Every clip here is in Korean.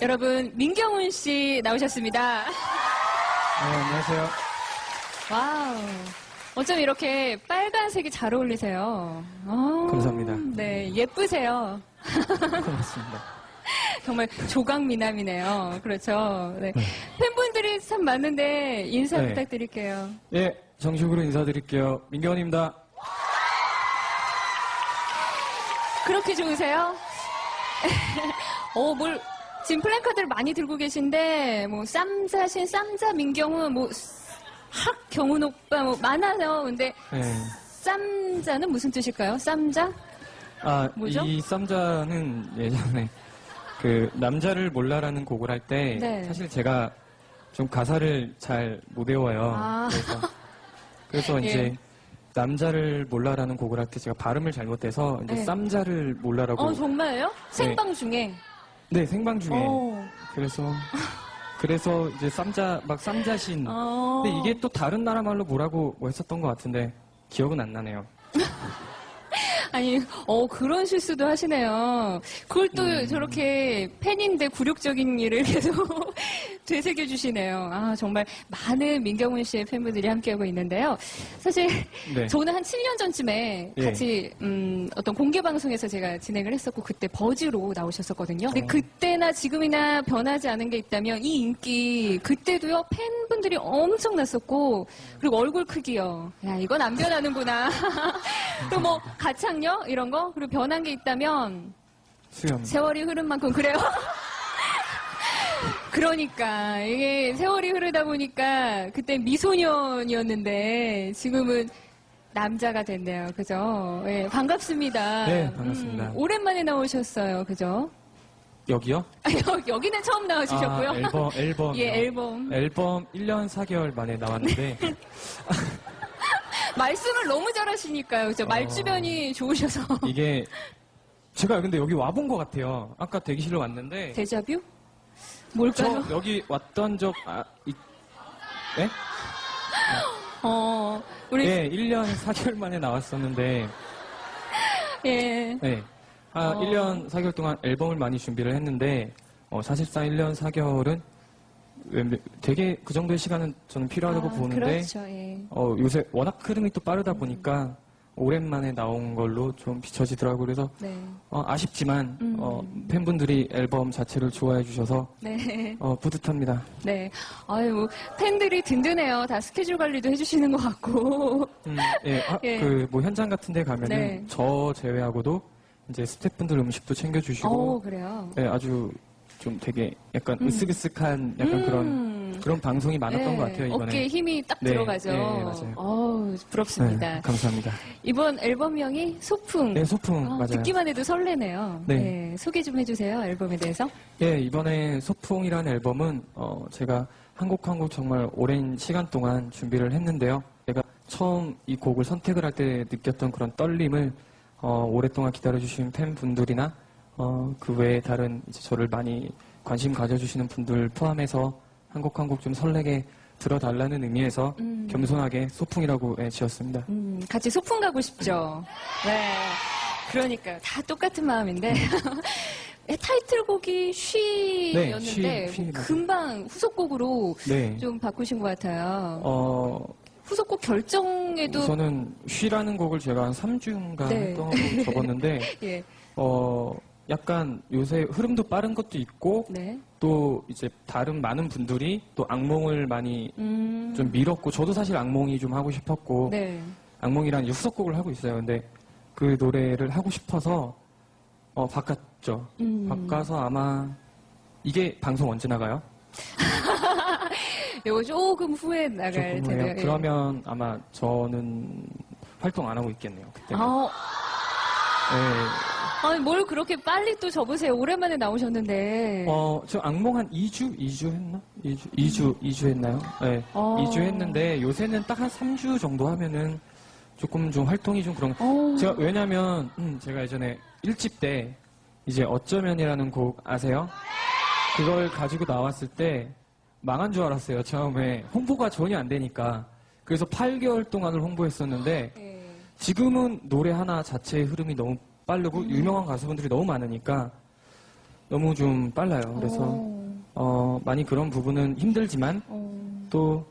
여러분, 민경훈 씨 나오셨습니다. 네, 안녕하세요. 와우. 어쩜 이렇게 빨간색이 잘 어울리세요. 아, 감사합니다. 네, 예쁘세요. 고맙습니다. 정말 조각 미남이네요. 그렇죠. 네. 팬분들이 참 많은데 인사 네. 부탁드릴게요. 예, 정식으로 인사드릴게요. 민경원입니다. 그렇게 좋으세요? 어, 뭘, 지금 플랜카드를 많이 들고 계신데, 뭐, 쌈자신, 쌈자 민경훈, 뭐, 학 경훈 오빠, 뭐, 많아요. 근데, 네. 쌈자는 무슨 뜻일까요? 쌈자? 아, 뭐죠? 이 쌈자는 예전에 그 남자를 몰라라는 곡을 할때 네. 사실 제가 좀 가사를 잘 못 외워요. 아. 그래서, 그래서 예. 이제 남자를 몰라라는 곡을 할 때 제가 발음을 잘못해서 이제 네. 쌈자를 몰라라고 어, 정말요? 생방 중에. 네 생방 중에 어. 그래서 그래서 이제 쌈자 막 쌈자신 어. 근데 이게 또 다른 나라 말로 뭐라고 뭐 했었던 것 같은데 기억은 안 나네요. 아니, 어, 그런 실수도 하시네요. 그걸 또 음. 저렇게 팬인데 굴욕적인 일을 계속 되새겨주시네요. 아, 정말 많은 민경훈 씨의 팬분들이 함께하고 있는데요. 사실, 네. 저는 한 7년 전쯤에 예. 같이, 음, 어떤 공개 방송에서 제가 진행을 했었고, 그때 버즈로 나오셨었거든요. 근데 어. 그때나 지금이나 변하지 않은 게 있다면, 이 인기, 그때도요, 팬분들이 엄청 났었고, 그리고 얼굴 크기요. 야, 이건 안 변하는구나. 또 뭐, 가창 력? 이런 거? 그리고 변한 게 있다면, 수염. 세월이 흐른 만큼 그래요. 그러니까 이게 세월이 흐르다 보니까 그때 미소년이었는데 지금은 남자가 됐네요. 그죠? 예, 반갑습니다. 네, 반갑습니다. 음, 오랜만에 나오셨어요. 그죠? 여기요? 아, 여- 여기는 처음 나와주셨고요. 아, 앨범, 앨범. 예, 앨범. 앨범 1년 4개월 만에 나왔는데, 말씀을 너무 잘하시니까요. 어. 말주변이 좋으셔서. 이게, 제가 근데 여기 와본 것 같아요. 아까 대기실로 왔는데, 데자뷰? 저 뭘까요? 여기 왔던 적, 아, 이, 네? 어, 우리, 예, 1년 4개월 만에 나왔었는데, 예. 네. 아, 어. 1년 4개월 동안 앨범을 많이 준비를 했는데, 어, 사실상 1년 4개월은 되게 그 정도의 시간은 저는 필요하다고 아, 보는데, 그렇죠. 예. 어, 요새 워낙 흐름이 또 빠르다 보니까 오랜만에 나온 걸로 좀 비춰지더라고요. 그래서 네. 어, 아쉽지만 음. 어, 팬분들이 앨범 자체를 좋아해 주셔서 네. 어, 뿌듯합니다. 네. 아유, 뭐, 팬들이 든든해요. 다 스케줄 관리도 해주시는 것 같고. 음, 예, 아, 예. 그뭐 현장 같은 데 가면은 네. 저 제외하고도 이제 스태프분들 음식도 챙겨 주시고 어, 그래요. 네, 아주 좀 되게 약간 음. 으쓱으쓱한 약간 그런 음. 그런 방송이 많았던 네, 것 같아요, 이번에. 어깨에 힘이 딱 네, 들어가죠. 네, 맞아요. 어우, 부럽습니다. 네, 감사합니다. 이번 앨범명이 소풍. 네, 소풍 아, 맞아요. 듣기만 해도 설레네요. 네. 네, 소개 좀 해주세요, 앨범에 대해서. 예, 이번에 소풍이라는 앨범은 어, 제가 한 곡 한 곡 정말 오랜 시간 동안 준비를 했는데요. 제가 처음 이 곡을 선택을 할 때 느꼈던 그런 떨림을 어, 오랫동안 기다려주신 팬분들이나 어, 그 외에 다른 이제 저를 많이 관심 가져주시는 분들 포함해서 한 곡 한 곡 좀 설레게 들어달라는 의미에서 음. 겸손하게 소풍이라고 예, 지었습니다. 음, 같이 소풍 가고 싶죠. 네. 그러니까요. 다 똑같은 마음인데. 네, 타이틀곡이 쉬였는데 네, 쉬. 금방 후속곡으로 네. 좀 바꾸신 것 같아요. 어, 후속곡 결정에도 우선은 쉬라는 곡을 제가 한 3주인가 네. 했던 걸 적었는데 예, 어, 약간 요새 흐름도 빠른 것도 있고, 네. 또 이제 다른 많은 분들이 또 악몽을 많이 음, 좀 밀었고, 저도 사실 악몽이 좀 하고 싶었고, 네. 악몽이라는 후속곡을 하고 있어요. 근데 그 노래를 하고 싶어서, 어, 바꿨죠. 음. 바꿔서 아마, 이게 방송 언제 나가요? 이거 조금 후에 나갈 조금 텐데요. 예. 그러면 아마 저는 활동 안 하고 있겠네요. 그때. 아, 네. 아니, 뭘 그렇게 빨리 또 접으세요. 오랜만에 나오셨는데. 어, 저 악몽 한 2주? 2주 했나? 2주, 2주, 2주 했나요? 네. 어. 2주 했는데 요새는 딱 한 3주 정도 하면은 조금 좀 활동이 좀 그런. 어. 제가 왜냐면, 음, 제가 예전에 1집 때 이제 어쩌면이라는 곡 아세요? 그걸 가지고 나왔을 때 망한 줄 알았어요. 처음에. 홍보가 전혀 안 되니까. 그래서 8개월 동안을 홍보했었는데 예. 지금은 노래 하나 자체의 흐름이 너무 빠르고 유명한 가수분들이 너무 많으니까 너무 좀 빨라요. 그래서 어, 어, 많이 그런 부분은 힘들지만 어. 또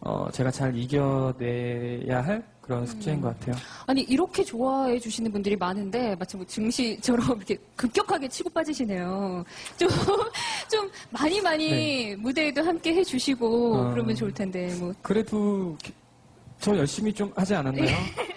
어, 제가 잘 이겨내야 할 그런 숙제인 것 같아요. 아니 이렇게 좋아해 주시는 분들이 많은데 마치 뭐 증시처럼 이렇게 급격하게 치고 빠지시네요. 좀, 좀 많이 많이 무대에도 함께 해주시고 어. 그러면 좋을 텐데 뭐 그래도 기- 저 열심히 좀 하지 않았나요?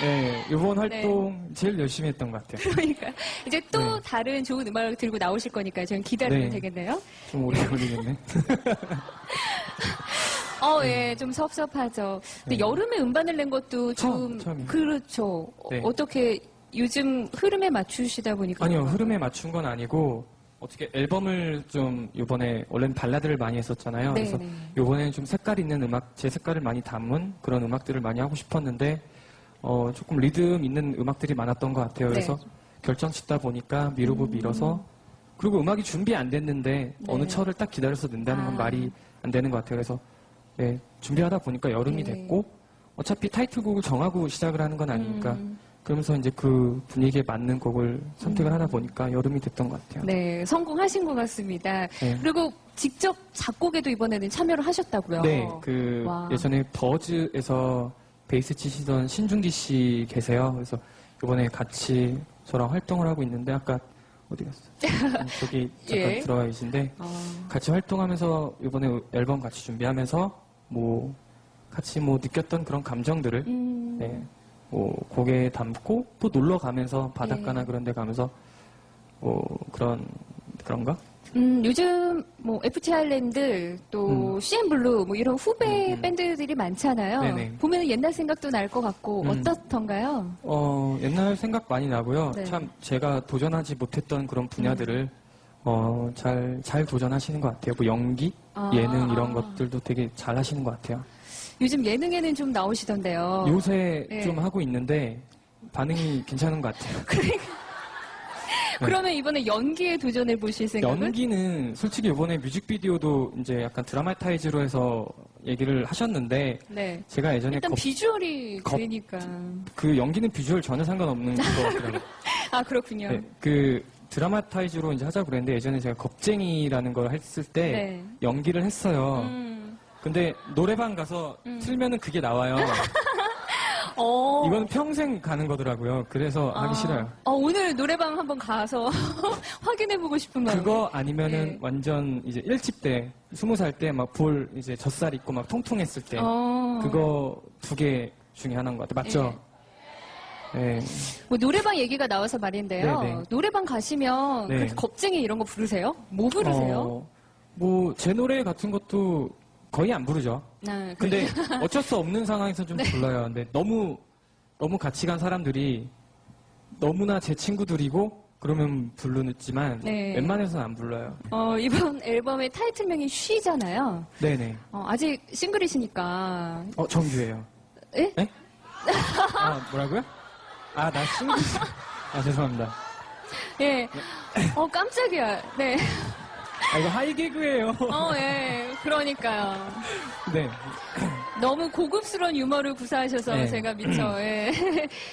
네, 이번 활동 제일 열심히 했던 것 같아요. 그러니까 이제 또 네. 다른 좋은 음악을 들고 나오실 거니까 저는 기다리면 네. 되겠네요. 좀 오래 걸리겠네. 어, 예, 좀 섭섭하죠. 근데 네. 여름에 음반을 낸 것도 좀 처음, 처음이에요. 그렇죠. 네. 어, 어떻게 요즘 흐름에 맞추시다 보니까 아니요, 흐름에 맞춘 건 아니고 어떻게 앨범을 좀 이번에 원래는 발라드를 많이 했었잖아요. 네, 그래서 네. 이번에는 좀 색깔 있는 음악, 제 색깔을 많이 담은 그런 음악들을 많이 하고 싶었는데 어, 조금 리듬 있는 음악들이 많았던 것 같아요. 그래서 네. 결정 짓다 보니까 미루고 미뤄서 그리고 음악이 준비 안 됐는데 어느 네. 철을 딱 기다려서 낸다는 건 아. 말이 안 되는 것 같아요. 그래서 네, 준비하다 보니까 여름이 네. 됐고 어차피 타이틀곡을 정하고 시작을 하는 건 아니니까 음. 그러면서 이제 그 분위기에 맞는 곡을 선택을 하다 보니까 여름이 됐던 것 같아요. 네, 성공하신 것 같습니다. 네. 그리고 직접 작곡에도 이번에는 참여를 하셨다고요. 네, 그 와. 예전에 버즈에서 베이스 치시던 신중기 씨 계세요. 그래서 이번에 같이 저랑 활동을 하고 있는데 아까 어디 갔어? 음, 저기 잠깐 예. 들어와 계신데 어, 같이 활동하면서 이번에 앨범 같이 준비하면서 뭐 같이 뭐 느꼈던 그런 감정들을 음, 네, 뭐 곡에 담고 또 놀러 가면서 바닷가나 네. 그런 데 가면서 뭐 그런 그런가? 음, 요즘 뭐 FT 아일랜드 또 CM 블루 뭐 이런 후배 음, 음. 밴드들이 많잖아요. 네네. 보면 옛날 생각도 날 것 같고 음. 어떻던가요? 어, 옛날 생각 많이 나고요. 네. 참 제가 도전하지 못했던 그런 분야들을 어, 잘, 잘 도전하시는 것 같아요. 뭐 연기, 아. 예능 이런 것들도 되게 잘 하시는 것 같아요. 요즘 예능에는 좀 나오시던데요. 요새 네. 좀 하고 있는데 반응이 괜찮은 것 같아요. 그러 면 이번에 연기에 도전해 보실 생각은? 연기는 솔직히 이번에 뮤직비디오도 이제 약간 드라마타이즈로 해서 얘기를 하셨는데 네. 제가 예전에 일단 겁- 비주얼이 겁- 그러니까. 그 연기는 비주얼 전혀 상관없는 것 같더라고요. 아 그렇군요. 네, 그 드라마타이즈로 이제 하자고 그랬는데 예전에 제가 겁쟁이라는 걸 했을 때 네. 연기를 했어요. 음. 근데 노래방 가서 음. 틀면은 그게 나와요. 어. 이건 평생 가는 거더라고요. 그래서 아. 하기 싫어요. 어, 오늘 노래방 한번 가서 확인해 보고 싶은 마음. 그거 아니면은 네. 완전 이제 1집 때, 20살 때 막 볼 이제 젖살 있고 막 통통했을 때 어. 그거 두 개 중에 하나인 것 같아요. 맞죠? 네. 뭐 노래방 얘기가 나와서 말인데요. 네네. 노래방 가시면 네. 그렇게 겁쟁이 이런 거 부르세요? 뭐 부르세요? 어, 뭐제 노래 같은 것도 거의 안 부르죠. 아, 그- 근데 어쩔 수 없는 상황에서 좀 불러요. 근데 너무 너무 같이 간 사람들이 너무나 제 친구들이고 그러면 부르지만 네. 웬만해서는 안 불러요. 어, 이번 앨범의 타이틀명이 쉬잖아요. 네네. 어, 아직 싱글이시니까. 어 정규예요. 에? 네? 아 뭐라고요? 아 나 싱글. 아 죄송합니다. 예. 어, 깜짝이야. 네. 아 이거 하이 개그예요. 어, 예. 그러니까요. 네. 너무 고급스러운 유머를 구사하셔서 네. 제가 미처, 예.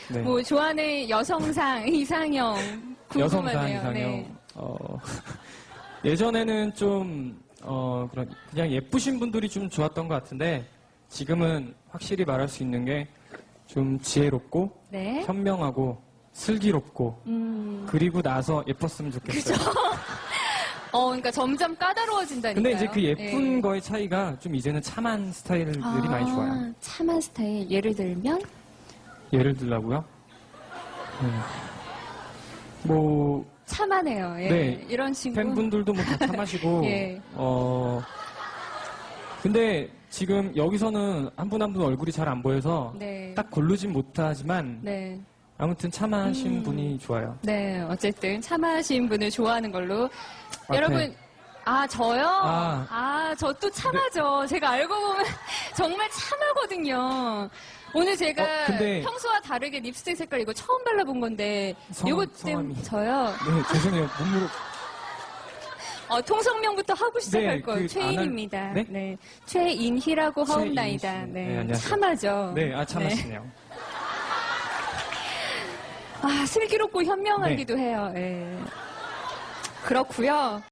네. 뭐, 좋아하는 여성상, 이상형. 여성상 궁금하네요. 이상형. 네. 어, 예전에는 좀, 어, 그런, 그냥 예쁘신 분들이 좀 좋았던 것 같은데, 지금은 확실히 말할 수 있는 게, 좀 지혜롭고, 네. 현명하고, 슬기롭고, 음. 그리고 나서 예뻤으면 좋겠어요. 어, 그러니까 점점 까다로워진다니까요. 근데 이제 그 예쁜 예. 거의 차이가 좀 이제는 참한 스타일들이 많이 좋아요. 아, 참한 스타일. 예를 들면? 예를 들라고요? 음. 뭐, 참하네요. 예. 네. 이런 친구. 팬분들도 뭐 다 참하시고, 예. 어, 근데 지금 여기서는 한 분 한분 얼굴이 잘 안 보여서 네. 딱 고르진 못하지만 네. 아무튼 참하신 음. 분이 좋아요. 네. 어쨌든 참하신 분을 좋아하는 걸로. 앞에. 여러분. 아, 저요? 아. 아, 저또 참하죠. 제가 알고 보면 정말 참하거든요. 오늘 제가 어, 근데- 평소와 다르게 립스틱 색깔 이거 처음 발라본 건데 성- 이거 성함이. 좀 저요. 네, 죄송해요. 눈물 어, 통성명부터 하고 시작할 네, 거그 최인입니다. 안 할- 네? 최인희라고 최인희 하옵나이다. 씨. 네, 네, 안녕하세요. 참하죠. 네, 아 참하시네요. 아, 슬기롭고 네. 현명하기도 해요. 예. 그렇고요.